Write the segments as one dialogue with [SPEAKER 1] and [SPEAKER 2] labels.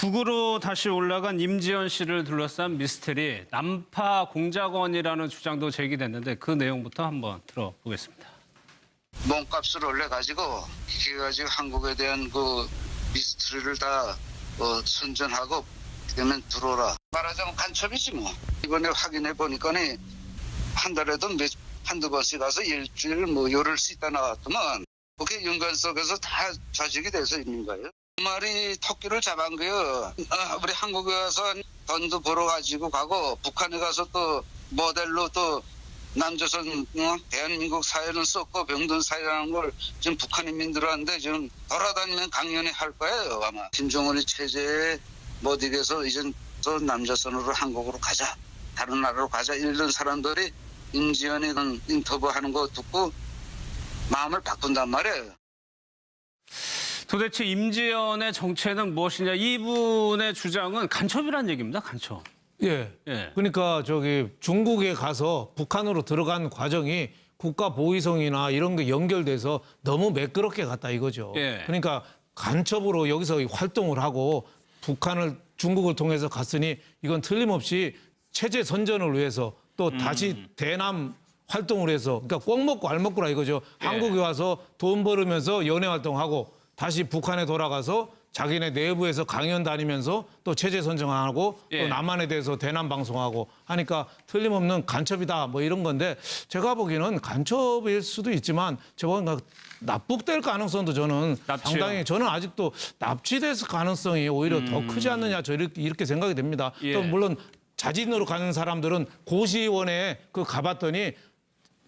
[SPEAKER 1] 북으로 다시 올라간 임지연 씨를 둘러싼 미스테리 남파 공작원이라는 주장도 제기됐는데 그 내용부터 한번 들어보겠습니다.
[SPEAKER 2] 몸값을 올려가지고 가지고 한국에 대한 그 미스터리를 다 어, 선전하고 그러면 들어오라. 말하자면 간첩이지 뭐. 이번에 확인해 보니까는 한 달에도 몇 한두 번씩 가서 일주일 뭐 열흘 수 있다 나왔더만 그게 연관 속에서 다 좌직이 돼서 있는 거예요 두 마리 토끼를 잡은 거요 아, 우리 한국에 가서 돈도 벌어가지고 가고 북한에 가서 또 모델로 또 남조선 어? 대한민국 사회는 썼고 병든 사회라는 걸 지금 북한 인민들한테 지금 돌아다니면 강연히 할 거예요 아마 김정은이 체제에 못 이겨서 이젠 또 남조선으로 한국으로 가자 다른 나라로 가자 이런 사람들이 임지연이 그 인터뷰하는 거 듣고 마음을 바꾼단 말이에요.
[SPEAKER 1] 도대체 임지연의 정체는 무엇이냐? 이분의 주장은 간첩이라는 얘기입니다. 간첩.
[SPEAKER 3] 예.
[SPEAKER 1] 예.
[SPEAKER 3] 그러니까 저기 중국에 가서 북한으로 들어간 과정이 국가 보위성이나 이런 게 연결돼서 너무 매끄럽게 갔다 이거죠.
[SPEAKER 1] 예.
[SPEAKER 3] 그러니까 간첩으로 여기서 활동을 하고 북한을 중국을 통해서 갔으니 이건 틀림없이 체제 선전을 위해서 또 다시 대남 활동을 해서 그러니까 꼭 먹고 알 먹고라 이거죠.
[SPEAKER 1] 예.
[SPEAKER 3] 한국에 와서 돈 벌으면서 연애 활동하고 다시 북한에 돌아가서 자기네 내부에서 강연 다니면서 또 체제 선정하고
[SPEAKER 1] 예.
[SPEAKER 3] 또 남한에 대해서 대남 방송하고 하니까 틀림없는 간첩이다 뭐 이런 건데 제가 보기에는 간첩일 수도 있지만 저건 납북될 가능성도 저는
[SPEAKER 1] 납치요?
[SPEAKER 3] 상당히 저는 아직도 납치됐을 가능성이 오히려 더 크지 않느냐 저 이렇게, 이렇게 생각이 됩니다.
[SPEAKER 1] 예.
[SPEAKER 3] 또 물론 자진으로 가는 사람들은 고시원에 그 가봤더니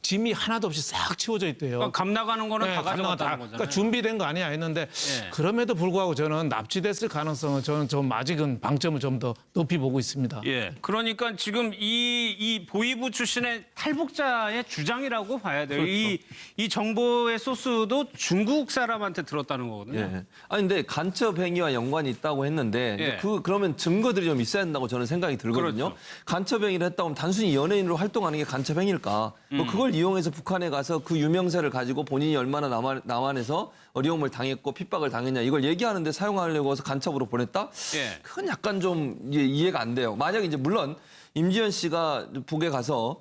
[SPEAKER 3] 짐이 하나도 없이 싹 치워져 있대요.
[SPEAKER 1] 그러니까 감 나가는 거는
[SPEAKER 3] 네,
[SPEAKER 1] 다 가져갔다는
[SPEAKER 3] 다-
[SPEAKER 1] 거잖아요.
[SPEAKER 3] 그러니까 준비된 거 아니야 했는데
[SPEAKER 1] 예.
[SPEAKER 3] 그럼에도 불구하고 저는 납치됐을 가능성은 저는 좀 아직은 방점을 좀 더 높이 보고 있습니다.
[SPEAKER 1] 예. 그러니까 지금 이, 이 보위부 출신의 탈북자의 주장이라고 봐야 돼요. 이, 이 정보의 소스도 중국 사람한테 들었다는 거거든요.
[SPEAKER 4] 예. 아니 근데 간첩 행위와 연관이 있다고 했는데
[SPEAKER 1] 예.
[SPEAKER 4] 이제 그 그러면 증거들이 좀 있어야 된다고 저는 생각이 들거든요.
[SPEAKER 1] 그렇죠.
[SPEAKER 4] 간첩 행위를 했다고 하면 단순히 연예인으로 활동하는 게 간첩 행위일까?
[SPEAKER 1] 음.
[SPEAKER 4] 뭐 그걸 이용해서 북한에 가서 그 유명세를 가지고 본인이 얼마나 남한, 남한에서 어려움을 당했고 핍박을 당했냐 이걸 얘기하는데 사용하려고 해서 간첩으로 보냈다?
[SPEAKER 1] 예.
[SPEAKER 4] 그건 약간 좀 이해- 이해가 안 돼요. 만약 이제 물론 임지연 씨가 북에 가서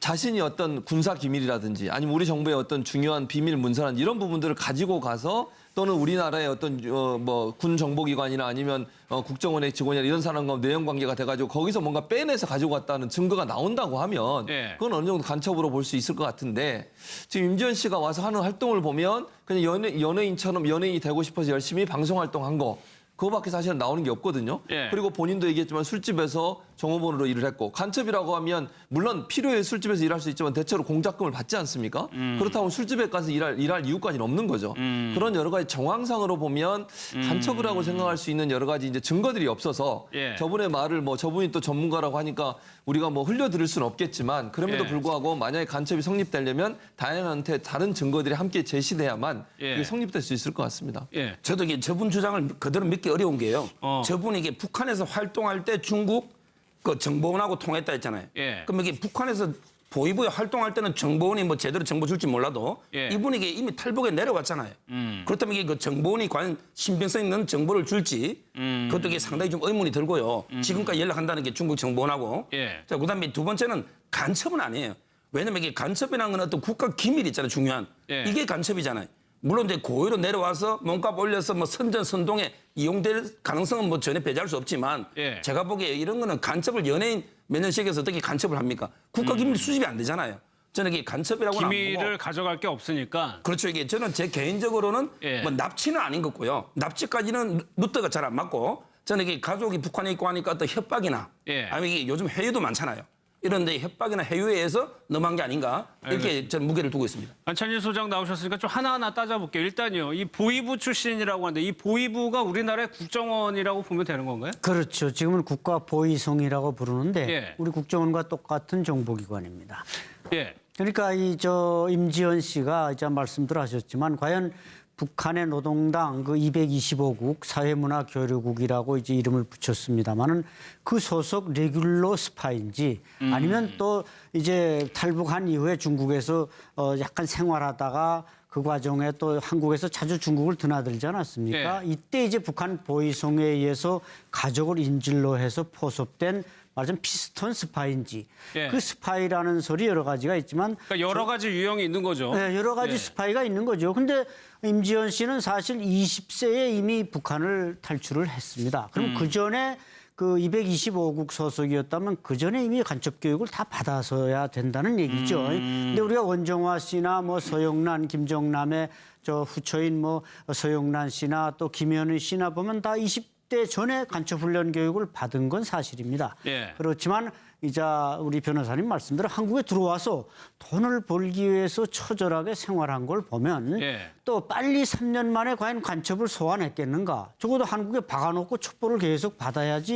[SPEAKER 4] 자신이 어떤 군사 기밀이라든지 아니면 우리 정부의 어떤 중요한 비밀 문서란 이런 부분들을 가지고 가서 또는 우리나라의 어떤 어, 뭐군 정보기관이나 아니면 어, 국정원의 직원이나 이런 사람과 내연 관계가 돼가지고 거기서 뭔가 빼내서 가지고 갔다는 증거가 나온다고 하면
[SPEAKER 1] 예.
[SPEAKER 4] 그건 어느 정도 간첩으로 볼 수 있을 것 같은데 지금 임지연 씨가 와서 하는 활동을 보면 그냥 연예, 연예인처럼 연예인이 되고 싶어서 열심히 방송 활동한 거 그거밖에 사실은 나오는 게 없거든요.
[SPEAKER 1] 예.
[SPEAKER 4] 그리고 본인도 얘기했지만 술집에서 종업원으로 일을 했고 간첩이라고 하면 물론 필요해 술집에서 일할 수 있지만 대체로 공작금을 받지 않습니까?
[SPEAKER 1] 음.
[SPEAKER 4] 그렇다면 술집에 가서 일할, 일할 이유까지는 없는 거죠. 그런 여러 가지 정황상으로 보면 간첩이라고 생각할 수 있는 여러 가지 이제 증거들이 없어서
[SPEAKER 1] 음. 예.
[SPEAKER 4] 저분의 말을 뭐 저분이 또 전문가라고 하니까 우리가 뭐 흘려 들을 수는 없겠지만 그럼에도
[SPEAKER 1] 예.
[SPEAKER 4] 불구하고 만약에 간첩이 성립되려면 다양한테 다른 증거들이 함께 제시돼야만
[SPEAKER 1] 예.
[SPEAKER 4] 그게 성립될 수 있을 것 같습니다.
[SPEAKER 1] 예.
[SPEAKER 5] 저도 이게 저분 주장을 그대로 믿기 어려운 게요.
[SPEAKER 1] 어.
[SPEAKER 5] 저분이 이게 북한에서 활동할 때 중국 그 정보원하고 통했다 했잖아요.
[SPEAKER 1] 예.
[SPEAKER 5] 그럼 이게 북한에서 보위부에 활동할 때는 정보원이 뭐 제대로 정보 줄지 몰라도
[SPEAKER 1] 예.
[SPEAKER 5] 이분이 이게 이미 탈북에 내려왔잖아요.
[SPEAKER 1] 음.
[SPEAKER 5] 그렇다면 이게 그 정보원이 과연 신빙성 있는 정보를 줄지
[SPEAKER 1] 음.
[SPEAKER 5] 그것도 이게 상당히 좀 의문이 들고요. 지금까지 연락한다는 게 중국 정보원하고.
[SPEAKER 1] 예.
[SPEAKER 5] 자, 그다음에 두 번째는 간첩은 아니에요. 왜냐면 이게 간첩이라는 건 어떤 국가 기밀 있잖아요, 중요한.
[SPEAKER 1] 예.
[SPEAKER 5] 이게 간첩이잖아요. 물론 이제 고의로 내려와서 몸값 올려서 뭐 선전 선동에 이용될 가능성은 뭐 전혀 배제할 수 없지만
[SPEAKER 1] 예.
[SPEAKER 5] 제가 보기에 이런 거는 간첩을 연예인 몇 년씩 해서 어떻게 간첩을 합니까? 국가 기밀 수집이 안 되잖아요. 저는 이게 간첩이라고는 안 보고
[SPEAKER 1] 음. 기밀을 가져갈 게 없으니까
[SPEAKER 5] 그렇죠. 이게 저는 제 개인적으로는
[SPEAKER 1] 예.
[SPEAKER 5] 뭐 납치는 아닌 것 같고요. 납치까지는 루트가 잘 안 맞고 저는 이게 가족이 북한에 있고 하니까 어떤 협박이나
[SPEAKER 1] 예.
[SPEAKER 5] 아니면 이게 요즘 해유도 많잖아요. 이런 데 협박이나 해유에 의해서 넘어간 게 아닌가 이렇게 저는 무게를 두고 있습니다.
[SPEAKER 1] 안찬일 소장 나오셨으니까 좀 하나하나 따져볼게요. 일단요, 이 보위부 출신이라고 하는데 이 보위부가 우리나라의 국정원이라고 보면 되는 건가요?
[SPEAKER 6] 그렇죠. 지금은 국가 보위성이라고 부르는데
[SPEAKER 1] 예.
[SPEAKER 6] 우리 국정원과 똑같은 정보기관입니다.
[SPEAKER 1] 예.
[SPEAKER 6] 그러니까 이 저 임지연 씨가 이제 말씀들 하셨지만 과연 북한의 노동당 그 225국 사회문화교류국이라고 이제 이름을 붙였습니다만은 그 소속 레귤러 스파인지 아니면 또 이제 탈북한 이후에 중국에서 어 약간 생활하다가 그 과정에 또 한국에서 자주 중국을 드나들지 않았습니까?
[SPEAKER 1] 예.
[SPEAKER 6] 이때 이제 북한 보위성에 의해서 가족을 인질로 해서 포섭된 말하자면 피스톤 스파인지
[SPEAKER 1] 예.
[SPEAKER 6] 그 스파이라는 소리 여러 가지가 있지만
[SPEAKER 1] 그러니까 여러 가지 유형이 있는 거죠.
[SPEAKER 6] 네, 여러 가지
[SPEAKER 1] 예.
[SPEAKER 6] 스파이가 있는 거죠. 근데 임지연 씨는 사실 20세에 이미 북한을 탈출을 했습니다. 그럼 그 전에 그 225국 소속이었다면 그 전에 이미 간첩 교육을 다 받아서야 된다는 얘기죠. 근데 우리가 원정화 씨나 뭐 서영란, 김정남의 저 후처인 뭐 서영란 씨나 또 김현희 씨나 보면 다 20 대 전에 간첩 훈련 교육을 받은 건 사실입니다.
[SPEAKER 1] 예.
[SPEAKER 6] 그렇지만 이제 우리 변호사님 말씀대로 한국에 들어와서 돈을 벌기 위해서 처절하게 생활한 걸 보면
[SPEAKER 1] 예.
[SPEAKER 6] 또 빨리 3년 만에 과연 간첩을 소환했겠는가? 적어도 한국에 박아놓고 첩보를 계속 받아야지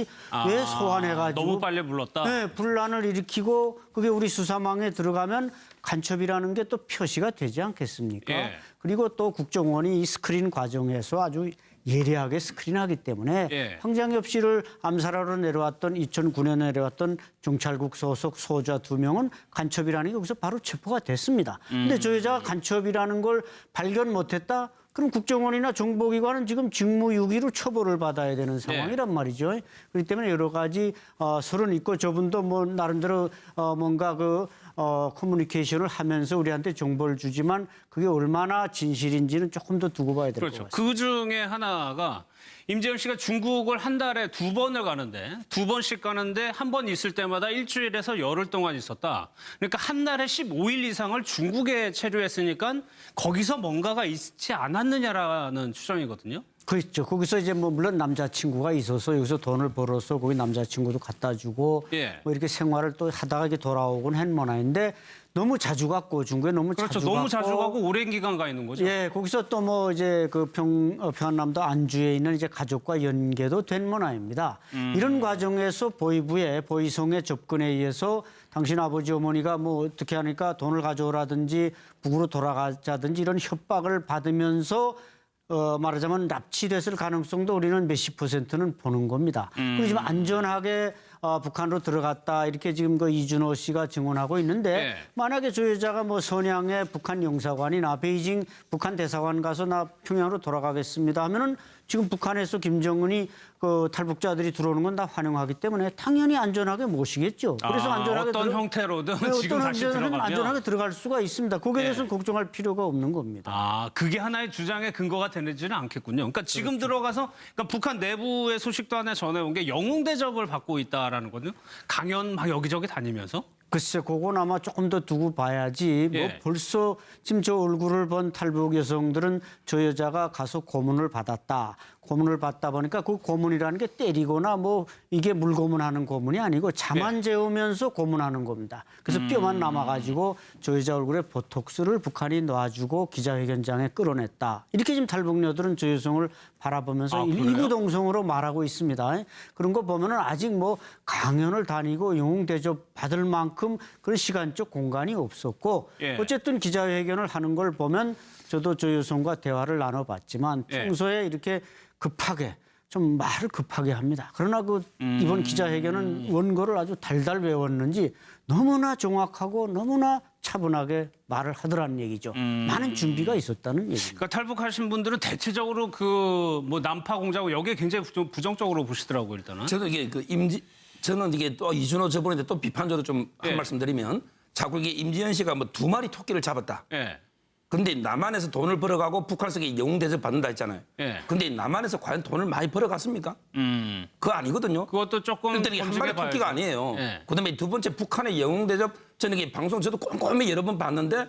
[SPEAKER 6] 왜
[SPEAKER 1] 아,
[SPEAKER 6] 소환해가지고
[SPEAKER 1] 너무 빨리 불렀다.
[SPEAKER 6] 네, 분란을 일으키고 그게 우리 수사망에 들어가면 간첩이라는 게 또 표시가 되지 않겠습니까?
[SPEAKER 1] 예.
[SPEAKER 6] 그리고 또 국정원이 이 스크린 과정에서 아주 예리하게 스크린하기 때문에
[SPEAKER 1] 예.
[SPEAKER 6] 황장엽 씨를 암살하러 내려왔던 2009년에 내려왔던 경찰국 소속 소자 두 명은 간첩이라는 게 여기서 바로 체포가 됐습니다. 근데 저 여자가 간첩이라는 걸 발견 못했다? 그럼 국정원이나 정보기관은 지금 직무유기로 처벌을 받아야 되는 상황이란 말이죠. 그렇기 때문에 여러 가지 어, 설은 있고 저분도 뭐 나름대로 어, 뭔가 그 어, 커뮤니케이션을 하면서 우리한테 정보를 주지만 그게 얼마나 진실인지는 조금 더 두고 봐야 될것
[SPEAKER 1] 그렇죠.
[SPEAKER 6] 같습니다.
[SPEAKER 1] 그 중에 하나가 임재현 씨가 중국을 한 달에 두 번을 가는데 두 번씩 가는데 한 번 있을 때마다 일주일에서 열흘 동안 있었다. 그러니까 한 달에 15일 이상을 중국에 체류했으니까 거기서 뭔가가 있지 않았느냐라는 추정이거든요.
[SPEAKER 6] 그렇죠. 거기서 이제 뭐 물론 남자친구가 있어서 여기서 돈을 벌어서 거기 남자친구도 갖다 주고
[SPEAKER 1] 예.
[SPEAKER 6] 뭐 이렇게 생활을 또 하다가 이렇게 돌아오곤 한 모양인데 너무 자주 갔고 중국에 너무
[SPEAKER 1] 그렇죠.
[SPEAKER 6] 자주
[SPEAKER 1] 너무
[SPEAKER 6] 갔고
[SPEAKER 1] 자주 가고 오랜 기간 가 있는 거죠.
[SPEAKER 6] 예, 거기서 또 뭐 이제 그 평, 어, 평안남도 안주에 있는 이제 가족과 연계도 된 문화입니다.
[SPEAKER 1] 음.
[SPEAKER 6] 이런 과정에서 보이부의 보이성의 접근에 의해서 당신 아버지 어머니가 뭐 어떻게 하니까 돈을 가져오라든지 북으로 돌아가자든지 이런 협박을 받으면서 어, 말하자면 납치됐을 가능성도 우리는 몇십 퍼센트는 보는 겁니다.
[SPEAKER 1] 음.
[SPEAKER 6] 그렇지만 안전하게 어, 북한으로 들어갔다 이렇게 지금 그 이준호 씨가 증언하고 있는데
[SPEAKER 1] 예.
[SPEAKER 6] 만약에 저 여자가 뭐 선양의 북한 영사관이나 베이징 북한 대사관 가서 나 평양으로 돌아가겠습니다 하면은 지금 북한에서 김정은이 그 탈북자들이 들어오는 건 다 환영하기 때문에 당연히 안전하게 모시겠죠. 그래서
[SPEAKER 1] 아,
[SPEAKER 6] 안전하게
[SPEAKER 1] 어떤
[SPEAKER 6] 들어-
[SPEAKER 1] 형태로든
[SPEAKER 6] 네,
[SPEAKER 1] 지금
[SPEAKER 6] 어떤
[SPEAKER 1] 다시 들어가면
[SPEAKER 6] 안전하게 들어갈 수가 있습니다. 거기에 대해서는 걱정할 필요가 없는 겁니다.
[SPEAKER 1] 아, 그게 하나의 주장의 근거가 되지는 않겠군요. 그러니까 지금
[SPEAKER 6] 그렇죠.
[SPEAKER 1] 들어가서 그러니까 북한 내부의 소식도 하나 전해온 게 영웅 대접을 받고 있다라는 거든요. 강연 막 여기저기 다니면서.
[SPEAKER 6] 글쎄, 그건 아마 조금 더 두고 봐야지. 뭐
[SPEAKER 1] 예.
[SPEAKER 6] 벌써 지금 저 얼굴을 본 탈북 여성들은 저 여자가 가서 고문을 받았다. 고문을 받다 보니까 그 고문이라는 게 때리거나 뭐 이게 물고문하는 고문이 아니고 잠안
[SPEAKER 1] 예.
[SPEAKER 6] 재우면서 고문하는 겁니다. 그래서
[SPEAKER 1] 음.
[SPEAKER 6] 뼈만 남아가지고 저 여자 얼굴에 보톡스를 북한이 놔주고 기자회견장에 끌어냈다. 이렇게 지금 탈북녀들은 저 여성을 바라보면서
[SPEAKER 1] 아,
[SPEAKER 6] 일-
[SPEAKER 1] 그래요?
[SPEAKER 6] 일구동성으로 말하고 있습니다. 그런 거 보면은 아직 뭐 강연을 다니고 영웅 대접 받을 만큼 그런 시간적 공간이 없었고
[SPEAKER 1] 예.
[SPEAKER 6] 어쨌든 기자회견을 하는 걸 보면 저도 저 여성과 대화를 나눠봤지만
[SPEAKER 1] 예.
[SPEAKER 6] 평소에 이렇게 급하게 좀 말을 급하게 합니다. 그러나 그
[SPEAKER 1] 음.
[SPEAKER 6] 이번 기자회견은 원고를 아주 달달 외웠는지 너무나 정확하고 너무나 차분하게 말을 하더라는 얘기죠.
[SPEAKER 1] 음.
[SPEAKER 6] 많은 준비가 있었다는 얘기입니다.
[SPEAKER 1] 그러니까 탈북하신 분들은 대체적으로 그뭐 난파 공작고 여기에 굉장히 좀 부정적으로 보시더라고요, 일단은.
[SPEAKER 5] 저는 이게 그 임지 저는 이게 또 이준호 저번에 또 비판적으로 좀 한
[SPEAKER 1] 예.
[SPEAKER 5] 말씀 드리면 자꾸 이게 임지현 씨가 뭐 두 마리 토끼를 잡았다.
[SPEAKER 1] 예.
[SPEAKER 5] 근데 남한에서 돈을 벌어가고 북한에서 영웅 대접 받는다 했잖아요.
[SPEAKER 1] 예.
[SPEAKER 5] 근데 남한에서 과연 돈을 많이 벌어갔습니까?
[SPEAKER 1] 음.
[SPEAKER 5] 그거 아니거든요.
[SPEAKER 1] 그것도 조금
[SPEAKER 5] 일단 이게 한 마리
[SPEAKER 1] 검증해
[SPEAKER 5] 토끼가
[SPEAKER 1] 봐야죠.
[SPEAKER 5] 아니에요.
[SPEAKER 1] 예.
[SPEAKER 5] 그다음에 두 번째 북한의 영웅 대접 저는 이게 방송 저도 꼼꼼히 여러 번 봤는데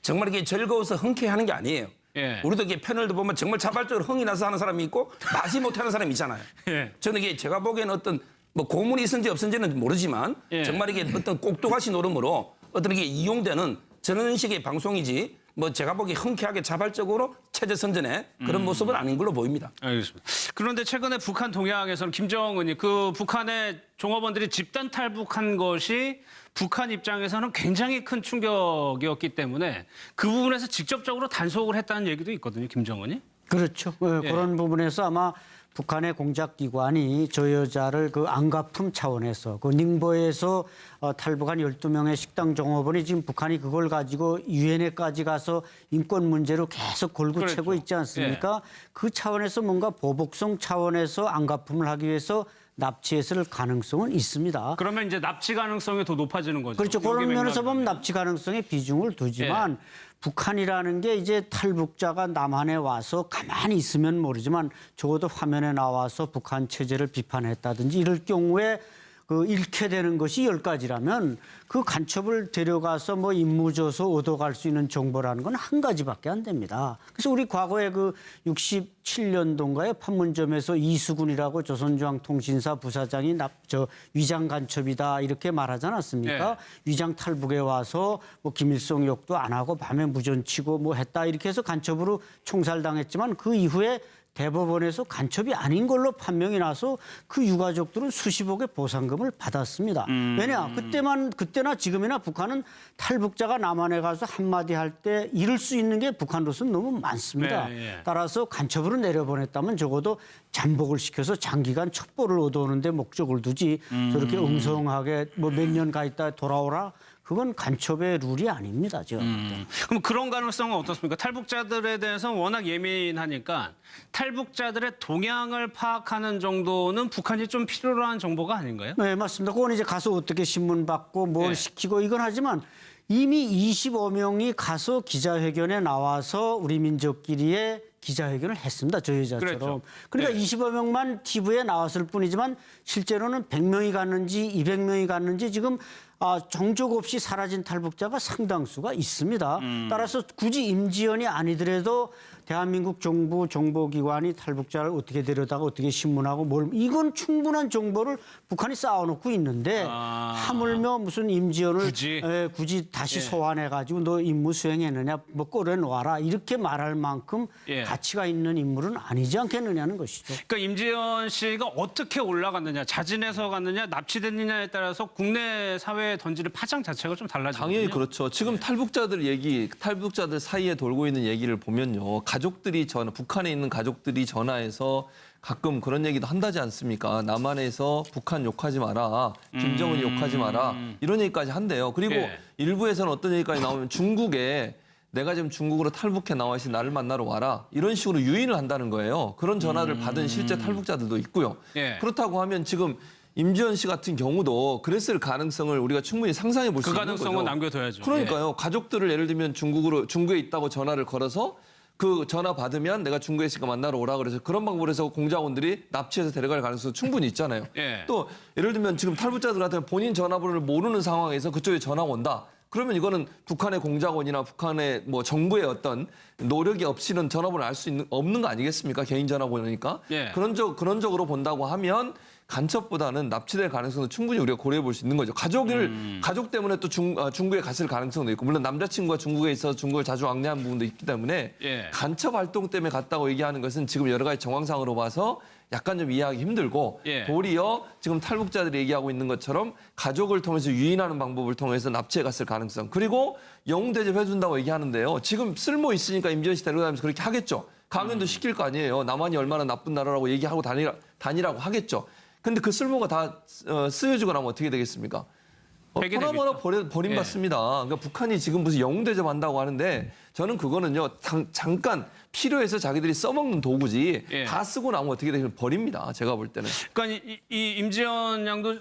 [SPEAKER 5] 정말 이게 즐거워서 흔쾌하는 게 아니에요.
[SPEAKER 1] 예.
[SPEAKER 5] 우리도 이게 패널도 보면 정말 자발적으로 흥이 나서 하는 사람이 있고 맛이 못하는 사람이 있잖아요.
[SPEAKER 1] 예.
[SPEAKER 5] 저는 이게 제가 보기에는 어떤 뭐 고문이 있은지 없은지는 모르지만
[SPEAKER 1] 예.
[SPEAKER 5] 정말 이게 어떤 꼭두가시 노름으로 어떤 이게 이용되는 저런 식의 방송이지 뭐 제가 보기 흔쾌하게 자발적으로 체제 선전의
[SPEAKER 1] 음.
[SPEAKER 5] 그런 모습은 아닌 걸로 보입니다.
[SPEAKER 1] 알겠습니다. 그런데 최근에 북한 동향에서는 김정은이 그 북한의 종업원들이 집단 탈북한 것이 북한 입장에서는 굉장히 큰 충격이었기 때문에 그 부분에서 직접적으로 단속을 했다는 얘기도 있거든요, 김정은이.
[SPEAKER 6] 그렇죠. 예,
[SPEAKER 1] 예.
[SPEAKER 6] 그런 부분에서 아마 북한의 공작기관이 저 여자를 그 안가품 차원에서 그 닝보에서 어, 탈북한 12명의 식당 종업원이 지금 북한이 그걸 가지고 유엔에까지 가서 인권 문제로 계속 골고채고
[SPEAKER 1] 그렇죠.
[SPEAKER 6] 있지 않습니까? 그 차원에서 뭔가 보복성 차원에서 안가품을 하기 위해서 납치했을 가능성은 있습니다.
[SPEAKER 1] 그러면 이제 납치 가능성이 더 높아지는 거죠.
[SPEAKER 6] 그렇죠. 그런 면에서. 보면 납치 가능성에 비중을 두지만 북한이라는 게 이제 탈북자가 남한에 와서 가만히 있으면 모르지만 적어도 화면에 나와서 북한 체제를 비판했다든지 이럴 경우에 그 잃게 되는 것이 열 가지라면 그 간첩을 데려가서 뭐 임무 줘서 얻어갈 수 있는 정보라는 건 한 가지밖에 안 됩니다. 그래서 우리 과거에 그 67년도인가요? 판문점에서 이수근이라고 조선중앙통신사 부사장이 납, 저 위장 간첩이다 이렇게 말하지 않았습니까?
[SPEAKER 1] 네.
[SPEAKER 6] 위장 탈북에 와서 뭐 김일성 욕도 안 하고 밤에 무전 치고 뭐 했다 이렇게 해서 간첩으로 총살당했지만 그 이후에 대법원에서 간첩이 아닌 걸로 판명이 나서 그 유가족들은 수십억의 보상금을 받았습니다. 왜냐 그때만 그때나 지금이나 북한은 탈북자가 남한에 가서 한마디 할 때 잃을 수 있는 게 북한으로서는 너무 많습니다.
[SPEAKER 1] 네, 예.
[SPEAKER 6] 따라서 간첩으로 내려보냈다면 적어도 잠복을 시켜서 장기간 첩보를 얻어오는데 목적을 두지 저렇게 엉성하게 뭐 몇 년 가 있다 돌아오라 그건 간첩의 룰이 아닙니다. 제가 볼 때.
[SPEAKER 1] 그럼 그런 가능성은 어떻습니까? 탈북자들에 대해서 워낙 예민하니까 탈북자들의 동향을 파악하는 정도는 북한이 좀 필요로 한 정보가 아닌가요?
[SPEAKER 6] 네, 맞습니다. 그건 이제 가서 어떻게 신문 받고 뭘
[SPEAKER 1] 네.
[SPEAKER 6] 시키고 이건 하지만 이미 25명이 가서 기자회견에 나와서 우리 민족끼리의 기자회견을 했습니다. 저 여자처럼.
[SPEAKER 1] 그랬죠.
[SPEAKER 6] 그러니까
[SPEAKER 1] 네.
[SPEAKER 6] 25명만 TV에 나왔을 뿐이지만 실제로는 100명이 갔는지 200명이 갔는지 지금 아, 정적 없이 사라진 탈북자가 상당수가 있습니다.
[SPEAKER 1] 음.
[SPEAKER 6] 따라서 굳이 임지연이 아니더라도 대한민국 정부 정보기관이 탈북자를 어떻게 데려다가 어떻게 신문하고 뭘 이건 충분한 정보를 북한이 쌓아놓고 있는데
[SPEAKER 1] 아.
[SPEAKER 6] 하물며 무슨 임지연을
[SPEAKER 1] 굳이?
[SPEAKER 6] 예, 굳이 다시
[SPEAKER 1] 예.
[SPEAKER 6] 소환해가지고 너 임무 수행했느냐 뭐 꺼내놓아라 이렇게 말할 만큼
[SPEAKER 1] 예.
[SPEAKER 6] 가치가 있는 인물은 아니지 않겠느냐는 것이죠.
[SPEAKER 1] 그러니까 임지연 씨가 어떻게 올라갔느냐, 자진해서 갔느냐, 납치됐느냐에 따라서 국내 사회에 던지는 파장 자체가 좀 달라지거든요.
[SPEAKER 4] 당연히 그렇죠. 지금 탈북자들 얘기, 탈북자들 사이에 돌고 있는 얘기를 보면요. 가 족들이 전화, 북한에 있는 가족들이 전화해서 가끔 그런 얘기도 한다지 않습니까? 남한에서 북한 욕하지 마라, 김정은 욕하지 마라 이런 얘기까지 한대요. 그리고
[SPEAKER 1] 예.
[SPEAKER 4] 일부에서는 어떤 얘기까지 나오면 중국에 내가 지금 중국으로 탈북해 나와 있으니 나를 만나러 와라 이런 식으로 유인을 한다는 거예요. 그런 전화를 받은 실제 탈북자들도 있고요.
[SPEAKER 1] 예.
[SPEAKER 4] 그렇다고 하면 지금 임지연 씨 같은 경우도 그랬을 가능성을 우리가 충분히 상상해 볼 수
[SPEAKER 1] 그
[SPEAKER 4] 있는 거죠.
[SPEAKER 1] 가능성은 남겨둬야죠.
[SPEAKER 4] 그러니까요. 가족들을 예를 들면 중국으로 중국에 있다고 전화를 걸어서 그 전화 받으면 내가 중국에 있으니까 만나러 오라 그래서 그런 방법으로 해서 공작원들이 납치해서 데려갈 가능성도 충분히 있잖아요.
[SPEAKER 1] 예.
[SPEAKER 4] 또 예를 들면 지금 탈북자들 같은 본인 전화번호를 모르는 상황에서 그쪽에 전화 가 온다. 그러면 이거는 북한의 공작원이나 북한의 뭐 정부의 어떤 노력이 없이는 전화번호를 알수 있는 없는 거 아니겠습니까? 개인 전화번호니까.
[SPEAKER 1] 예.
[SPEAKER 4] 그런 적 그런 적으로 본다고 하면 간첩보다는 납치될 가능성도 충분히 우리가 고려해 볼 수 있는 거죠. 가족을
[SPEAKER 1] 음.
[SPEAKER 4] 가족 때문에 또 중, 아, 중국에 갔을 가능성도 있고 물론 남자친구가 중국에 있어서 중국을 자주 왕래한 부분도 있기 때문에
[SPEAKER 1] 예.
[SPEAKER 4] 간첩 활동 때문에 갔다고 얘기하는 것은 지금 여러 가지 정황상으로 봐서 약간 좀 이해하기 힘들고
[SPEAKER 1] 예.
[SPEAKER 4] 도리어 지금 탈북자들이 얘기하고 있는 것처럼 가족을 통해서 유인하는 방법을 통해서 납치해 갔을 가능성 그리고 영웅 대접해 준다고 얘기하는데요. 지금 쓸모 있으니까 임지연 씨 데려다니면서 그렇게 하겠죠. 강연도 시킬 거 아니에요. 남한이 얼마나 나쁜 나라라고 얘기하고 다니라, 다니라고 하겠죠. 근데 그 쓸모가 다 어, 쓰여지고 나면 어떻게 되겠습니까? 어. 보나마나 버려, 버림받습니다. 그러니까 북한이 지금 무슨 영웅 대접한다고 하는데 저는 그거는요 당- 잠깐 필요해서 자기들이 써먹는 도구지
[SPEAKER 1] 예.
[SPEAKER 4] 다 쓰고 나면 어떻게 되면 버립니다. 제가 볼 때는.
[SPEAKER 1] 그러니까 이, 이 임지연 양도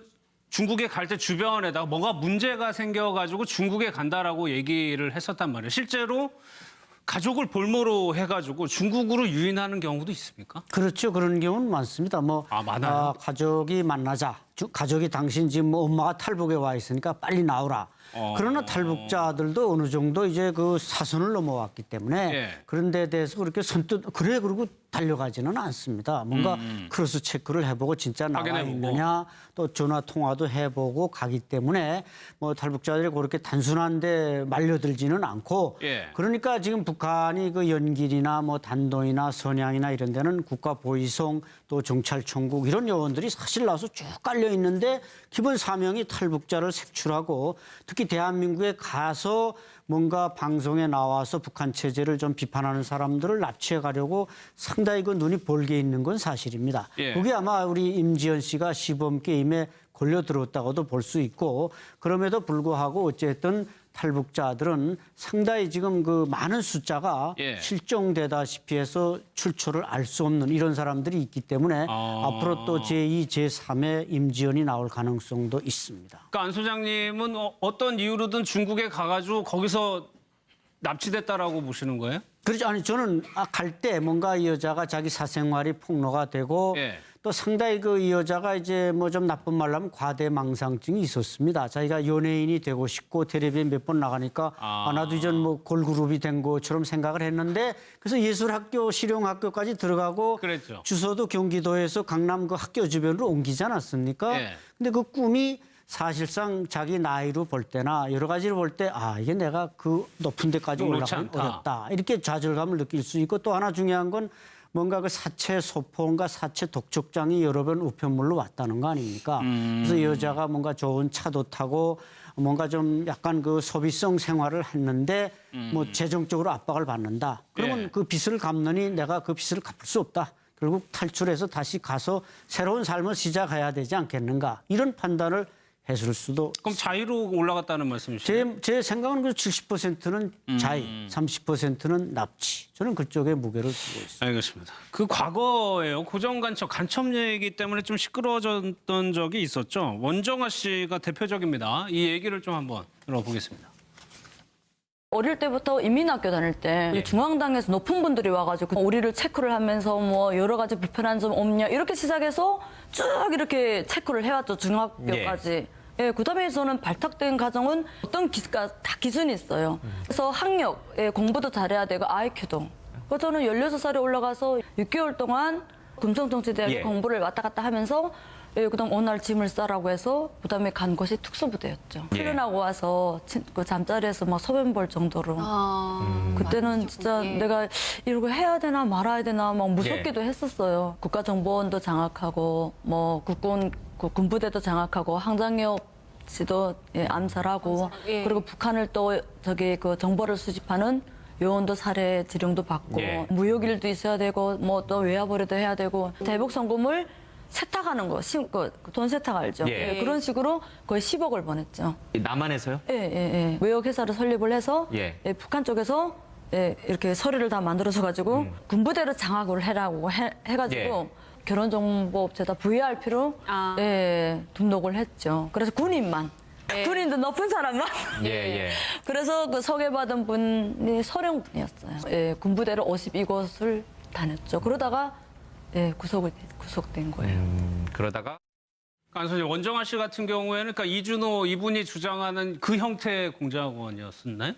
[SPEAKER 1] 중국에 갈 때 주변에다가 뭐가 문제가 생겨가지고 중국에 간다라고 얘기를 했었단 말이에요. 실제로 가족을 볼모로 해가지고 중국으로 유인하는 경우도 있습니까?
[SPEAKER 6] 그렇죠. 그런 경우는 많습니다. 뭐
[SPEAKER 1] 아, 많아요?
[SPEAKER 6] 가족이 만나자. 주- 가족이 당신 지금 뭐 엄마가 탈북에 와 있으니까 빨리 나오라.
[SPEAKER 1] 어.
[SPEAKER 6] 그러나 탈북자들도 어느 정도 이제 그 사선을 넘어왔기 때문에
[SPEAKER 1] 예.
[SPEAKER 6] 그런 데 대해서 그렇게 선뜻 그래 그러고 달려가지는 않습니다. 뭔가 크로스 체크를 해보고 진짜 나와
[SPEAKER 1] 음.
[SPEAKER 6] 있느냐 또 전화 통화도 해보고 가기 때문에 뭐 탈북자들이 그렇게 단순한데 말려들지는 않고
[SPEAKER 1] 예.
[SPEAKER 6] 그러니까 지금 북한이 그 연길이나 뭐 단동이나 선양이나 이런 데는 국가 보위성 또 경찰청국 이런 요원들이 사실 나와서 쭉 깔려 있는데 기본 사명이 탈북자를 색출하고 특히 대한민국에 가서 뭔가 방송에 나와서 북한 체제를 좀 비판하는 사람들을 납치해 가려고 상당히 그 눈이 볼게 있는 건 사실입니다.
[SPEAKER 1] 예.
[SPEAKER 6] 그게 아마 우리 임지연 씨가 시범 게임에 걸려 들었다고도 볼 수 있고 그럼에도 불구하고 어쨌든 탈북자들은 상당히 지금 그 많은 숫자가
[SPEAKER 1] 예.
[SPEAKER 6] 실종되다시피 해서 출처를 알 수 없는 이런 사람들이 있기 때문에
[SPEAKER 1] 아.
[SPEAKER 6] 앞으로 또 제2, 제3의 임지연이 나올 가능성도 있습니다.
[SPEAKER 1] 그러니까 안 소장님은 어, 어떤 이유로든 중국에 가가지고 거기서 납치됐다라고 보시는 거예요?
[SPEAKER 6] 그렇죠. 아니 저는 갈 때 뭔가 이 여자가 자기 사생활이 폭로가 되고
[SPEAKER 1] 예.
[SPEAKER 6] 또 상당히 그 이 여자가 이제 뭐 좀 나쁜 말로 하면 과대망상증이 있었습니다. 자기가 연예인이 되고 싶고 텔레비에 몇 번 나가니까
[SPEAKER 1] 아.
[SPEAKER 6] 아, 나도 이전 뭐 걸그룹이 된 것처럼 생각을 했는데 그래서 예술학교 실용학교까지 들어가고
[SPEAKER 1] 그랬죠.
[SPEAKER 6] 주소도 경기도에서 강남 그 학교 주변으로 옮기지 않았습니까?
[SPEAKER 1] 예.
[SPEAKER 6] 근데 그 꿈이 사실상 자기 나이로 볼 때나 여러 가지로 볼 때 아 이게 내가 그 높은 데까지 올라가기
[SPEAKER 1] 않다.
[SPEAKER 6] 어렵다 이렇게 좌절감을 느낄 수 있고 또 하나 중요한 건 뭔가 그 사체 소포인가 사체 독촉장이 여러 번 우편물로 왔다는 거 아닙니까? 그래서 이 여자가 뭔가 좋은 차도 타고 뭔가 좀 약간 그 소비성 생활을 했는데 뭐 재정적으로 압박을 받는다. 그러면
[SPEAKER 1] 예.
[SPEAKER 6] 그 빚을 갚느니 내가 그 빚을 갚을 수 없다. 결국 탈출해서 다시 가서 새로운 삶을 시작해야 되지 않겠는가. 이런 판단을 했을 수도
[SPEAKER 1] 그럼 자유로 올라갔다는 말씀이시죠?
[SPEAKER 6] 제, 제 생각은 그 70%는 자의, 30%는 납치. 저는 그쪽에 무게를 두고 있습니다.
[SPEAKER 1] 알겠습니다. 그 과거에요. 고정간첩, 간첩 얘기 때문에 좀 시끄러워졌던 적이 있었죠. 원정아 씨가 대표적입니다. 이 얘기를 좀 한번 들어보겠습니다.
[SPEAKER 7] 어릴 때부터 인민학교 다닐 때
[SPEAKER 1] 예.
[SPEAKER 7] 중앙당에서 높은 분들이 와가지고 우리를 체크를 하면서 뭐 여러 가지 불편한 점 없냐 이렇게 시작해서 쭉 이렇게 체크를 해왔죠 중학교까지. 예, 그다음에 저는 발탁된 가정은 어떤 기가 다 기준이 있어요. 그래서 학력, 예, 공부도 잘해야 되고 IQ도. 그래서 저는 16살에 올라가서 6개월 동안 금성정치대학에
[SPEAKER 1] 예.
[SPEAKER 7] 공부를 왔다 갔다 하면서 예, 그다음 날 짐을 싸라고 해서 그다음에 간 곳이 특수부대였죠. 훈련하고 와서 진- 그 잠자리에서 막 소변 볼 정도로. 그때는 진짜 내가 이러고 해야 되나 말아야 되나 막 무섭기도 했었어요. 국가정보원도 장악하고 뭐 국군 그 군부대도 장악하고 항장엽 씨도 예, 암살하고 그리고 북한을 또 저기 그 정보를 수집하는 요원도 살해 지령도 받고
[SPEAKER 1] 예.
[SPEAKER 7] 무역일도 있어야 되고 뭐 또 외화벌이도 해야 되고 대북 성금을 세탁하는 거, 시- 그, 돈 세탁 알죠?
[SPEAKER 8] 예.
[SPEAKER 7] 예, 그런 식으로 거의 10억을 보냈죠.
[SPEAKER 8] 남한에서요?
[SPEAKER 7] 예, 예, 예. 외역 회사를 설립을 해서
[SPEAKER 8] 예.
[SPEAKER 7] 예, 북한 쪽에서 예, 이렇게 서류를 다 만들어서 가지고 군부대로 장악을 해라고 해, 해가지고 결혼정보업체다 VRP로
[SPEAKER 9] 아.
[SPEAKER 7] 예, 등록을 했죠. 그래서 군인만. 군인도 높은 사람만.
[SPEAKER 8] 예, 예.
[SPEAKER 7] 그래서 그 소개받은 분이 소령분이었어요. 예, 군부대로 52곳을 다녔죠. 그러다가 예, 구속을, 구속된 거예요.
[SPEAKER 8] 음, 그러다가
[SPEAKER 1] 안 소장님, 원정아 씨 같은 경우에는 그러니까 이준호 이분이 주장하는 그 형태의 공작원이었었나요?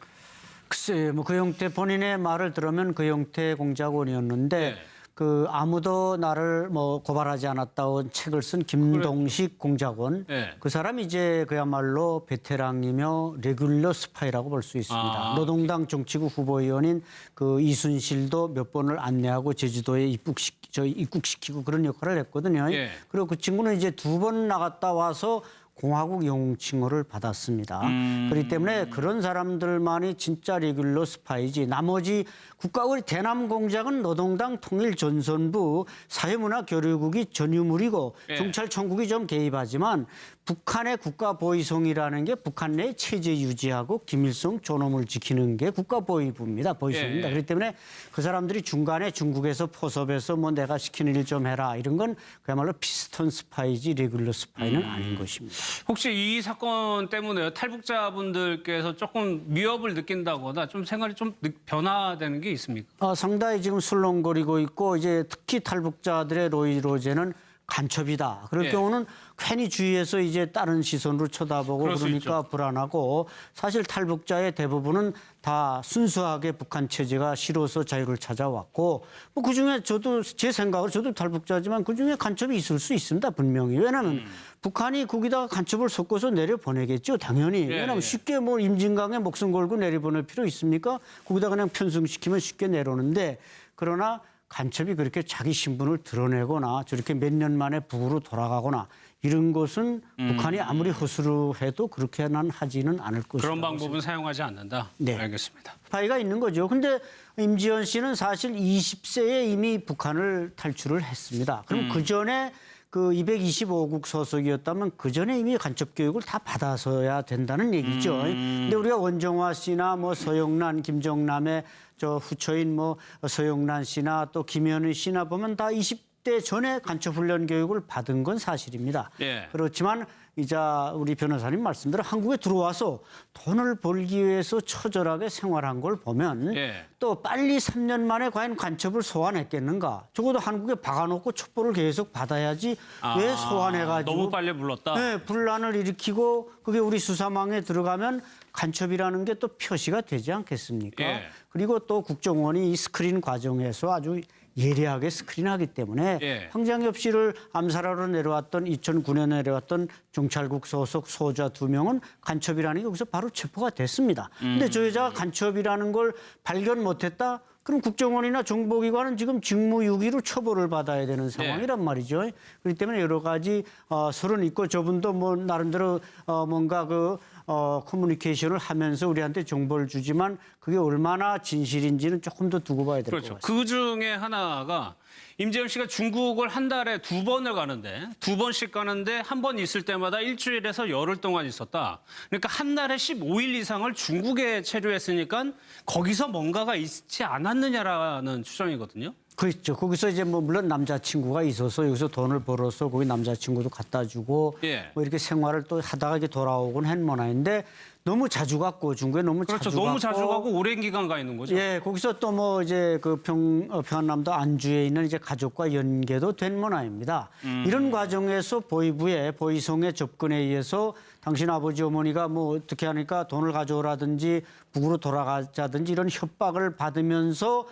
[SPEAKER 6] 글쎄, 뭐 그 형태 본인의 말을 들으면 그 형태 공작원이었는데
[SPEAKER 1] 네.
[SPEAKER 6] 그 아무도 나를 뭐 고발하지 않았다고 책을 쓴 김동식 공작원
[SPEAKER 1] 네.
[SPEAKER 6] 그 사람이 이제 그야말로 베테랑이며 레귤러 스파이라고 볼 수 있습니다.
[SPEAKER 1] 아.
[SPEAKER 6] 노동당 정치국 후보위원인 그 이순실도 몇 번을 안내하고 제주도에 입국시키, 저 입국시키고 그런 역할을 했거든요.
[SPEAKER 1] 예.
[SPEAKER 6] 그리고 그 친구는 이제 두 번 나갔다 와서 공화국 영웅 칭호를 받았습니다. 그렇기 때문에 그런 사람들만이 진짜 레귤러 스파이지 나머지 국가 우리 대남 공작은 노동당 통일전선부 사회문화교류국이 전유물이고
[SPEAKER 1] 예.
[SPEAKER 6] 경찰청국이 좀 개입하지만 북한의 국가보위성이라는 게 북한 내 체제 유지하고 김일성 존엄을 지키는 게 국가보위부입니다. 보위성입니다.
[SPEAKER 1] 예, 예.
[SPEAKER 6] 그렇기 때문에 그 사람들이 중간에 중국에서 포섭해서 뭐 내가 시키는 일 좀 해라 이런 건 그야말로 피스톤 스파이지 레귤러 스파이는 아닌 것입니다.
[SPEAKER 1] 혹시 이 사건 때문에 탈북자분들께서 조금 위협을 느낀다거나 좀 생활이 좀 느- 변화되는 게 있습니까?
[SPEAKER 6] 어, 상당히 지금 술렁거리고 있고 이제 특히 탈북자들의 로이로제는 간첩이다. 그럴
[SPEAKER 1] 예.
[SPEAKER 6] 경우는 괜히 주위에서 이제 다른 시선으로 쳐다보고 그러니까. 불안하고 사실 탈북자의 대부분은 다 순수하게 북한 체제가 싫어서 자유를 찾아왔고 뭐 그중에 저도 제 생각으로 저도 탈북자지만 그중에 간첩이 있을 수 있습니다. 분명히. 왜냐하면
[SPEAKER 1] 음.
[SPEAKER 6] 북한이 거기다가 간첩을 섞어서 내려보내겠죠. 당연히.
[SPEAKER 1] 예,
[SPEAKER 6] 왜냐하면
[SPEAKER 1] 예.
[SPEAKER 6] 쉽게 뭐 임진강에 목숨 걸고 내려보낼 필요 있습니까? 거기다 그냥 편승시키면 쉽게 내려오는데 그러나 간첩이 그렇게 자기 신분을 드러내거나 저렇게 몇 년 만에 북으로 돌아가거나 이런 것은 북한이 아무리 허술로 해도 그렇게는 하지는 않을 것이다.
[SPEAKER 1] 그런 방법은 사용하지 않는다.
[SPEAKER 6] 네.
[SPEAKER 1] 알겠습니다.
[SPEAKER 6] 파이가 있는 거죠. 근데 임지연 씨는 사실 20세에 이미 북한을 탈출을 했습니다. 그럼 그 전에 그 225국 소속이었다면 그 전에 이미 간첩 교육을 다 받아서야 된다는 얘기죠. 근데 우리가 원정화 씨나 뭐 서영란, 김정남의 저 후처인 뭐 서영란 씨나 또 김현우 씨나 보면 다 20대 전에 간첩 훈련 교육을 받은 건 사실입니다.
[SPEAKER 1] 예.
[SPEAKER 6] 그렇지만 이제 우리 변호사님 말씀대로 한국에 들어와서 돈을 벌기 위해서 처절하게 생활한 걸 보면
[SPEAKER 1] 예.
[SPEAKER 6] 또 빨리 3년 만에 과연 간첩을 소환했겠는가? 적어도 한국에 박아놓고 첩보를 계속 받아야지 왜 소환해가지고
[SPEAKER 1] 아, 너무 빨리 불렀다.
[SPEAKER 6] 네, 분란을 일으키고 그게 우리 수사망에 들어가면 간첩이라는 게 또 표시가 되지 않겠습니까?
[SPEAKER 1] 예.
[SPEAKER 6] 그리고 또 국정원이 이 스크린 과정에서 아주 예리하게 스크린하기 때문에
[SPEAKER 1] 예.
[SPEAKER 6] 황장엽 씨를 암살하러 내려왔던 2009년에 내려왔던 경찰국 소속 소자 두 명은 간첩이라는 게 여기서 바로 체포가 됐습니다. 근데 저 여자가 간첩이라는 걸 발견 못했다? 그럼 국정원이나 정보기관은 지금 직무유기로 처벌을 받아야 되는 상황이란 말이죠. 그렇기 때문에 여러 가지 어, 설은 있고 저분도 뭐 나름대로 어, 뭔가 그 어, 커뮤니케이션을 하면서 우리한테 정보를 주지만 그게 얼마나 진실인지는 조금 더 두고 봐야 될것
[SPEAKER 1] 그렇죠.
[SPEAKER 6] 같습니다.
[SPEAKER 1] 그 중에 하나가 임재현 씨가 중국을 한 달에 두 번을 가는데 두 번씩 가는데 한 번 있을 때마다 일주일에서 열흘 동안 있었다. 그러니까 한 달에 15일 이상을 중국에 체류했으니까 거기서 뭔가가 있지 않았느냐라는 추정이거든요.
[SPEAKER 6] 그렇죠. 거기서 이제 뭐 물론 남자친구가 있어서 여기서 돈을 벌어서 거기 남자친구도 갖다 주고
[SPEAKER 1] 예.
[SPEAKER 6] 뭐 이렇게 생활을 또 하다가 이게 돌아오곤 한 모양인데 너무 자주 갔고 중국에 너무
[SPEAKER 1] 그렇죠.
[SPEAKER 6] 자주
[SPEAKER 1] 너무
[SPEAKER 6] 갔고
[SPEAKER 1] 자주 가고 오랜 기간 가 있는 거죠.
[SPEAKER 6] 예, 거기서 또 뭐 이제 그 평, 어, 평안남도 안주에 있는 이제 가족과 연계도 된 문화입니다.
[SPEAKER 1] 음.
[SPEAKER 6] 이런 과정에서 보이부의 보이송의 접근에 의해서 당신 아버지 어머니가 뭐 어떻게 하니까 돈을 가져오라든지 북으로 돌아가자든지 이런 협박을 받으면서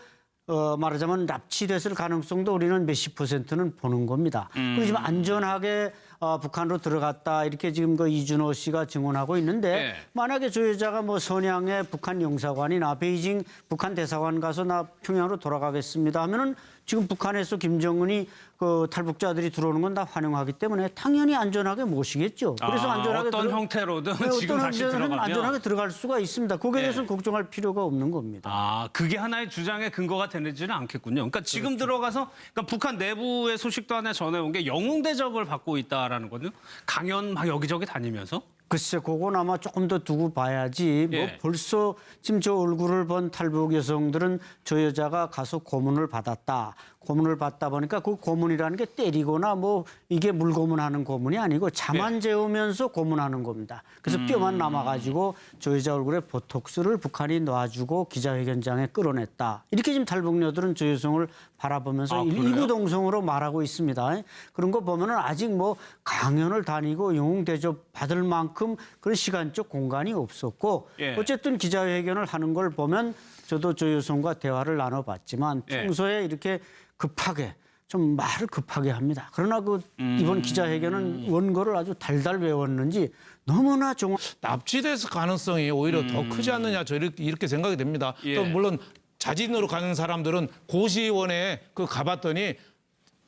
[SPEAKER 6] 어, 말하자면 납치됐을 가능성도 우리는 몇십 퍼센트는 보는 겁니다.
[SPEAKER 1] 음.
[SPEAKER 6] 그렇지만 안전하게 어, 북한으로 들어갔다 이렇게 지금 그 이준호 씨가 증언하고 있는데
[SPEAKER 1] 네.
[SPEAKER 6] 만약에 저 여자가 뭐 선양의 북한 영사관이나 베이징 북한 대사관 가서 나 평양으로 돌아가겠습니다 하면은 지금 북한에서 김정은이 그 탈북자들이 들어오는 건 다 환영하기 때문에 당연히 안전하게 모시겠죠. 그래서
[SPEAKER 1] 아,
[SPEAKER 6] 안전하게
[SPEAKER 1] 어떤
[SPEAKER 6] 들어-
[SPEAKER 1] 형태로든
[SPEAKER 6] 네,
[SPEAKER 1] 지금
[SPEAKER 6] 어떤 형태로든 안전하게 들어갈 수가 있습니다. 거기에 대해서는 걱정할 필요가 없는 겁니다.
[SPEAKER 1] 아, 그게 하나의 주장의 근거가 되지는 않겠군요. 그러니까 지금
[SPEAKER 6] 그렇죠.
[SPEAKER 1] 들어가서 그러니까 북한 내부의 소식도 하나 전해온 게 영웅 대접을 받고 있다라는 거죠. 강연 막 여기저기 다니면서.
[SPEAKER 6] 글쎄, 그건 아마 조금 더 두고 봐야지. 뭐
[SPEAKER 1] 예.
[SPEAKER 6] 벌써 지금 저 얼굴을 본 탈북 여성들은 저 여자가 가서 고문을 받았다. 고문을 받다 보니까 그 고문이라는 게 때리거나 뭐 이게 물고문하는 고문이 아니고 잠안
[SPEAKER 1] 예.
[SPEAKER 6] 재우면서 고문하는 겁니다. 그래서 뼈만 남아가지고 저 여자 얼굴에 보톡스를 북한이 놔주고 기자회견장에 끌어냈다. 이렇게 지금 탈북녀들은 저 여성을 바라보면서
[SPEAKER 1] 아?
[SPEAKER 6] 일구동성으로 말하고 있습니다. 그런 거 보면은 아직 뭐 강연을 다니고 영웅 대접 받을 만큼 그런 시간적 공간이 없었고
[SPEAKER 1] 예.
[SPEAKER 6] 어쨌든 기자회견을 하는 걸 보면 저도 저 여성과 대화를 나눠봤지만
[SPEAKER 1] 예.
[SPEAKER 6] 평소에 이렇게 급하게 좀 말을 급하게 합니다. 그러나 그
[SPEAKER 1] 음.
[SPEAKER 6] 이번 기자회견은 원고를 아주 달달 외웠는지 너무나 종
[SPEAKER 3] 납치됐을 가능성이 오히려 더 크지 않느냐 저 이렇게, 이렇게 생각이 됩니다.
[SPEAKER 1] 예.
[SPEAKER 3] 또 물론 자진으로 가는 사람들은 고시원에 그 가봤더니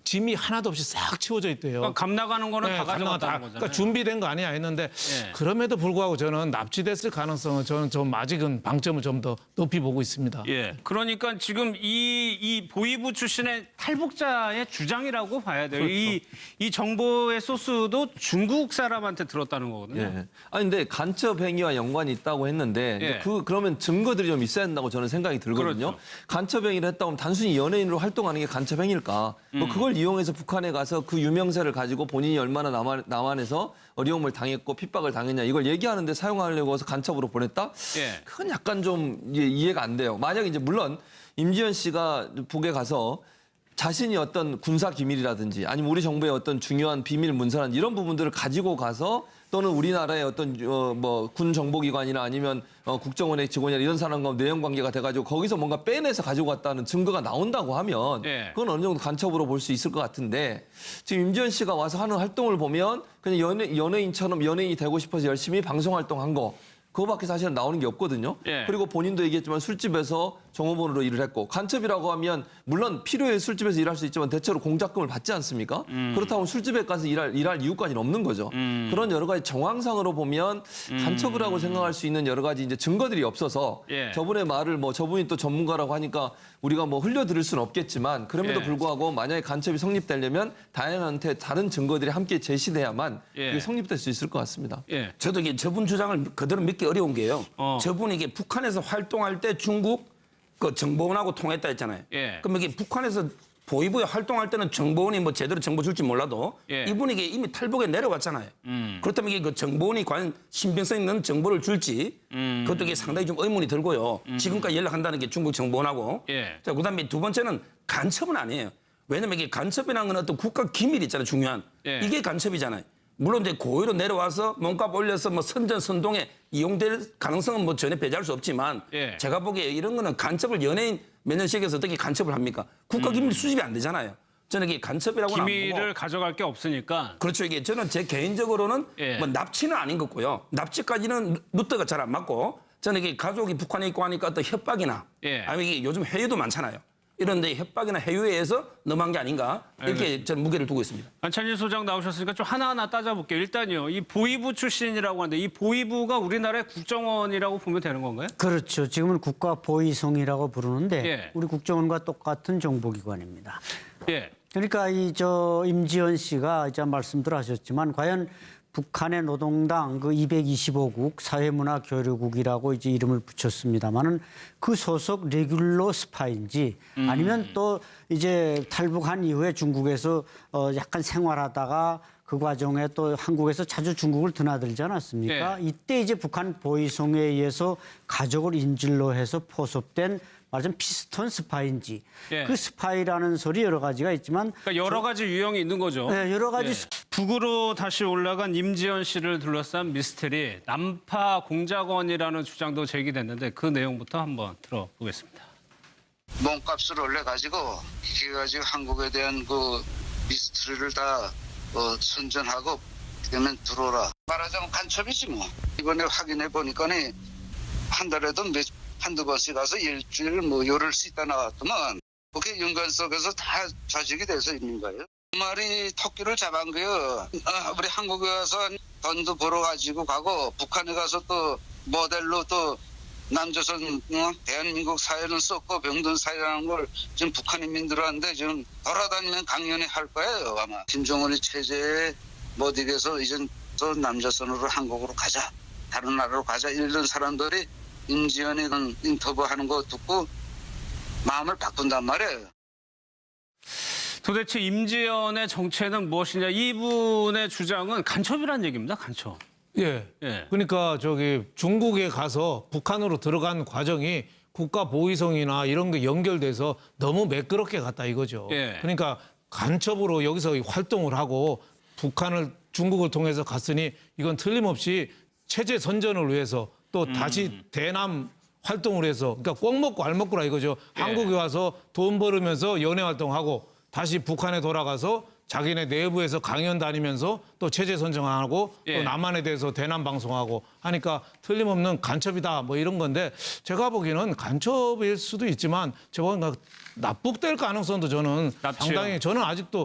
[SPEAKER 3] 짐이 하나도 없이 싹 치워져 있대요.
[SPEAKER 1] 그러니까 감 나가는 거는
[SPEAKER 3] 네,
[SPEAKER 1] 다 가져갔다는
[SPEAKER 3] 다-
[SPEAKER 1] 거잖아요.
[SPEAKER 3] 그러니까 준비된 거 아니야 했는데
[SPEAKER 1] 예.
[SPEAKER 3] 그럼에도 불구하고 저는 납치됐을 가능성은 저는 좀 아직은 방점을 좀 더 높이 보고 있습니다.
[SPEAKER 1] 예. 그러니까 지금 이, 이 보이부 출신의 탈북자의 주장이라고 봐야 돼요. 이, 이 정보의 소스도 중국 사람한테 들었다는 거거든요.
[SPEAKER 4] 예. 아니 근데 간첩 행위와 연관이 있다고 했는데
[SPEAKER 1] 예.
[SPEAKER 4] 그 그러면 증거들이 좀 있어야 된다고 저는 생각이 들거든요.
[SPEAKER 1] 그렇죠.
[SPEAKER 4] 간첩 행위를 했다고 하면 단순히 연예인으로 활동하는 게 간첩 행위일까?
[SPEAKER 1] 음.
[SPEAKER 4] 뭐 그걸 이용해서 북한에 가서 그 유명세를 가지고 본인이 얼마나 남한, 남한에서 어려움을 당했고 핍박을 당했냐 이걸 얘기하는데 사용하려고 해서 간첩으로 보냈다?
[SPEAKER 1] 예.
[SPEAKER 4] 그건 약간 좀 이해가 안 돼요. 만약 이제 물론 임지연 씨가 북에 가서 자신이 어떤 군사 기밀이라든지 아니면 우리 정부의 어떤 중요한 비밀 문서란 이런 부분들을 가지고 가서 또는 우리나라의 어떤 어, 뭐군 정보기관이나 아니면 어, 국정원의 직원이나 이런 사람과 내연 관계가 돼가지고 거기서 뭔가 빼내서 가지고 왔다는 증거가 나온다고 하면
[SPEAKER 1] 예.
[SPEAKER 4] 그건 어느 정도 간첩으로 볼 수 있을 것 같은데 지금 임지연 씨가 와서 하는 활동을 보면 그냥 연예, 연예인처럼 연예인이 되고 싶어서 열심히 방송 활동한 거 그거밖에 사실은 나오는 게 없거든요.
[SPEAKER 1] 예.
[SPEAKER 4] 그리고 본인도 얘기했지만 술집에서 종업원으로 일을 했고 간첩이라고 하면 물론 필요해 술집에서 일할 수 있지만 대체로 공작금을 받지 않습니까? 그렇다면 술집에 가서 일할, 일할 이유까지는 없는 거죠. 그런 여러 가지 정황상으로 보면 간첩이라고 생각할 수 있는 여러 가지 이제 증거들이 없어서
[SPEAKER 1] 예.
[SPEAKER 4] 저분의 말을 뭐 저분이 또 전문가라고 하니까 우리가 뭐 흘려 들을 수는 없겠지만 그럼에도
[SPEAKER 1] 예.
[SPEAKER 4] 불구하고 만약에 간첩이 성립되려면 다양한테 다른 증거들이 함께 제시돼야만
[SPEAKER 1] 예.
[SPEAKER 4] 이게 성립될 수 있을 것 같습니다.
[SPEAKER 1] 예.
[SPEAKER 5] 저도 이게 저분 주장을 그대로 믿기 어려운 게요.
[SPEAKER 1] 어.
[SPEAKER 5] 저분이 이게 북한에서 활동할 때 중국 그 정보원하고 통했다 했잖아요.
[SPEAKER 1] 예.
[SPEAKER 5] 그럼 이게 북한에서 보이부에 활동할 때는 정보원이 뭐 제대로 정보 줄지 몰라도
[SPEAKER 1] 예.
[SPEAKER 5] 이분이 이게 이미 탈북에 내려왔잖아요.
[SPEAKER 1] 음.
[SPEAKER 5] 그렇다면 이게 그 정보원이 과연 신빙성 있는 정보를 줄지
[SPEAKER 1] 음.
[SPEAKER 5] 그것도 이게 상당히 좀 의문이 들고요. 지금까지 연락한다는 게 중국 정보원하고.
[SPEAKER 1] 예.
[SPEAKER 5] 자, 그다음에 두 번째는 간첩은 아니에요. 왜냐면 이게 간첩이라는 건 어떤 국가 기밀 있잖아요. 중요한.
[SPEAKER 1] 예.
[SPEAKER 5] 이게 간첩이잖아요. 물론 이제 고의로 내려와서 몸값 올려서 뭐 선전 선동에 이용될 가능성은 뭐 전혀 배제할 수 없지만
[SPEAKER 1] 예.
[SPEAKER 5] 제가 보기에 이런 거는 간첩을 연예인 몇 년씩 해서 어떻게 간첩을 합니까? 국가 기밀 수집이 안 되잖아요. 저는 이게 간첩이라고는 보고
[SPEAKER 1] 음. 기밀을 가져갈 게 없으니까
[SPEAKER 5] 그렇죠. 이게 저는 제 개인적으로는
[SPEAKER 1] 예.
[SPEAKER 5] 뭐 납치는 아닌 것 같고요. 납치까지는 루트가 잘 안 맞고 저는 이게 가족이 북한에 있고 하니까 어떤 협박이나
[SPEAKER 1] 예.
[SPEAKER 5] 아니면 이게 요즘 해유도 많잖아요. 이런 데 협박이나 해유에 의해서 넘어간 게 아닌가 이렇게 저는 무게를 두고 있습니다.
[SPEAKER 1] 안찬일 소장 나오셨으니까 좀 하나하나 따져볼게요. 일단요, 이 보위부 출신이라고 하는데 이 보위부가 우리나라의 국정원이라고 보면 되는 건가요?
[SPEAKER 6] 그렇죠. 지금은 국가보위성이라고 부르는데
[SPEAKER 1] 예.
[SPEAKER 6] 우리 국정원과 똑같은 정보기관입니다.
[SPEAKER 1] 예.
[SPEAKER 6] 그러니까 이 저 임지연 씨가 이제 말씀들 하셨지만 과연 북한의 노동당 그 225국 사회문화교류국이라고 이제 이름을 붙였습니다만은 그 소속 레귤러 스파인지 아니면 또 이제 탈북한 이후에 중국에서 어 약간 생활하다가 그 과정에 또 한국에서 자주 중국을 드나들지 않았습니까?
[SPEAKER 1] 네.
[SPEAKER 6] 이때 이제 북한 보위성에 의해서 가족을 인질로 해서 포섭된 말하자면 피스톤 스파인지
[SPEAKER 1] 예.
[SPEAKER 6] 그 스파이라는 소리 여러 가지가 있지만
[SPEAKER 1] 그러니까 여러 가지 유형이 있는 거죠.
[SPEAKER 6] 네, 여러 가지
[SPEAKER 1] 예.
[SPEAKER 6] 스-
[SPEAKER 1] 북으로 다시 올라간 임지연 씨를 둘러싼 미스테리 남파 공작원이라는 주장도 제기됐는데 그 내용부터 한번 들어보겠습니다.
[SPEAKER 2] 몸값을 올려가지고 그래가지고 한국에 대한 그 미스트리를 다 어, 선전하고 그러면 들어오라 말하자면 간첩이지 뭐 이번에 확인해 보니까는 한 달에도 몇 한두 번씩 가서 일주일 뭐 요를 씻다 나왔더만 그게 연관 속에서 다 좌직이 돼서 있는 거예요. 그 말이 토끼를 잡은 거요. 아, 우리 한국에 와서 돈도 벌어가지고 가고 북한에 가서 또 모델로 또 남조선 어? 대한민국 사회를 썼고 병든 사회라는 걸 지금 북한 인민들한테 지금 돌아다니면 강연히 할 거예요 아마. 김정은이 체제에 못 이겨서 이젠 또 남조선으로 한국으로 가자. 다른 나라로 가자. 이런 사람들이 임지연이 그 인터뷰하는 거 듣고 마음을 바꾼단 말이에요.
[SPEAKER 1] 도대체 임지연의 정체는 무엇이냐? 이분의 주장은 간첩이라는 얘기입니다. 간첩.
[SPEAKER 3] 예.
[SPEAKER 1] 예.
[SPEAKER 3] 그러니까 저기 중국에 가서 북한으로 들어간 과정이 국가 보위성이나 이런 게 연결돼서 너무 매끄럽게 갔다 이거죠.
[SPEAKER 1] 예.
[SPEAKER 3] 그러니까 간첩으로 여기서 활동을 하고 북한을 중국을 통해서 갔으니 이건 틀림없이 체제 선전을 위해서 또 다시 대남 활동을 해서 그러니까 꼭 먹고 알 먹고라 이거죠.
[SPEAKER 1] 예.
[SPEAKER 3] 한국에 와서 돈 벌으면서 연애 활동하고 다시 북한에 돌아가서 자기네 내부에서 강연 다니면서 또 체제 선정하고
[SPEAKER 1] 예.
[SPEAKER 3] 또 남한에 대해서 대남 방송하고 하니까 틀림없는 간첩이다 뭐 이런 건데 제가 보기에는 간첩일 수도 있지만 제가 보기엔 납북될 가능성도 저는
[SPEAKER 1] 납치요.
[SPEAKER 3] 상당히 저는 아직도